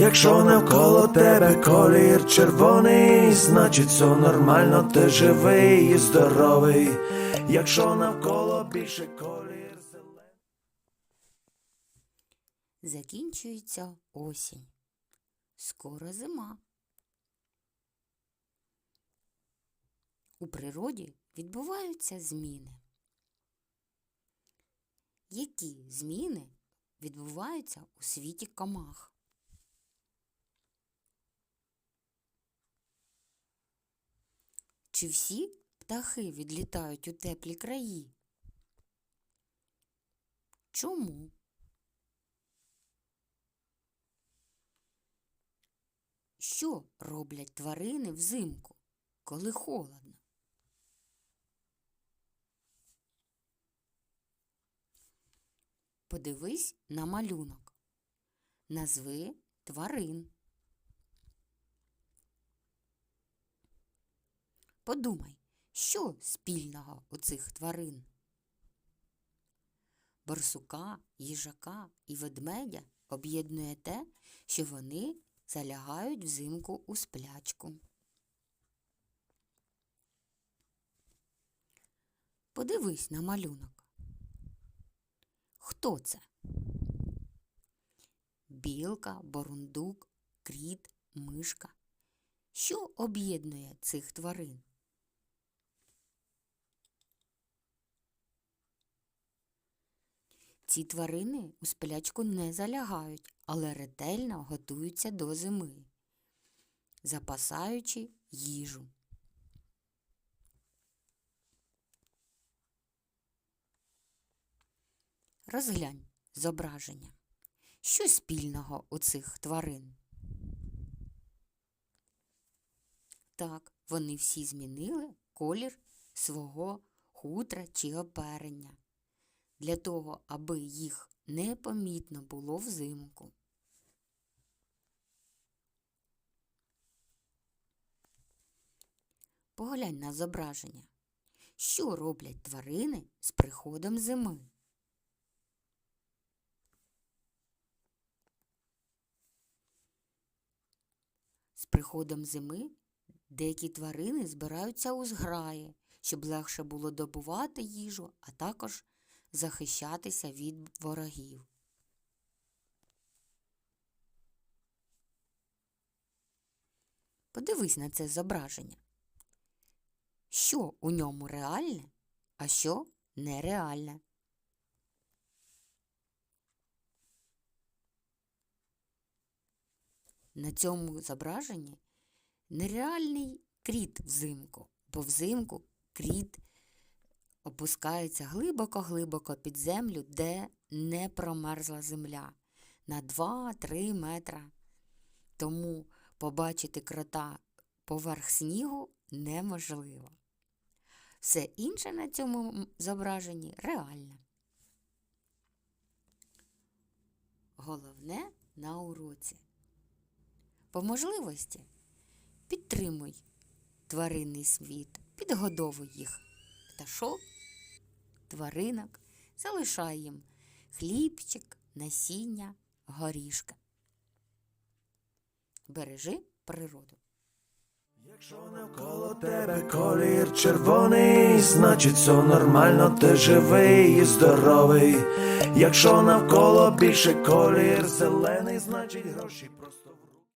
Якщо навколо тебе колір червоний, значить все нормально, ти живий і здоровий. Якщо навколо більше колір зелений. Закінчується осінь. Скоро зима. У природі відбуваються зміни. Які зміни відбуваються у світі комах? Чи всі птахи відлітають у теплі краї? Чому? Що роблять тварини взимку, коли холодно? Подивись на малюнок. Назви тварин. Подумай, що спільного у цих тварин? Борсука, їжака і ведмедя об'єднує те, що вони залягають взимку у сплячку. Подивись на малюнок. Хто це? Білка, борундук, кріт, мишка. Що об'єднує цих тварин? Ці тварини у сплячку не залягають, але ретельно готуються до зими, запасаючи їжу. Розглянь зображення. Що спільного у цих тварин? Так, вони всі змінили колір свого хутра чи оперення для того, аби їх непомітно було взимку. Поглянь на зображення. Що роблять тварини з приходом зими? З приходом зими деякі тварини збираються у зграї, щоб легше було добувати їжу, а також захищатися від ворогів. Подивись на це зображення. Що у ньому реальне, а що нереальне? На цьому зображенні нереальний кріт взимку, бо взимку кріт опускається глибоко-глибоко під землю, де не промерзла земля на 2-3 метра. Тому побачити крота поверх снігу неможливо. Все інше на цьому зображенні реальне. Головне на уроці. По можливості підтримуй тваринний світ, підгодовуй їх пташок, тваринок, залишай їм хлібчик, насіння, горішки. Бережи природу. Якщо навколо тебе колір червоний, значить все нормально, ти живий і здоровий. Якщо навколо більше колір зелений, значить гроші просто.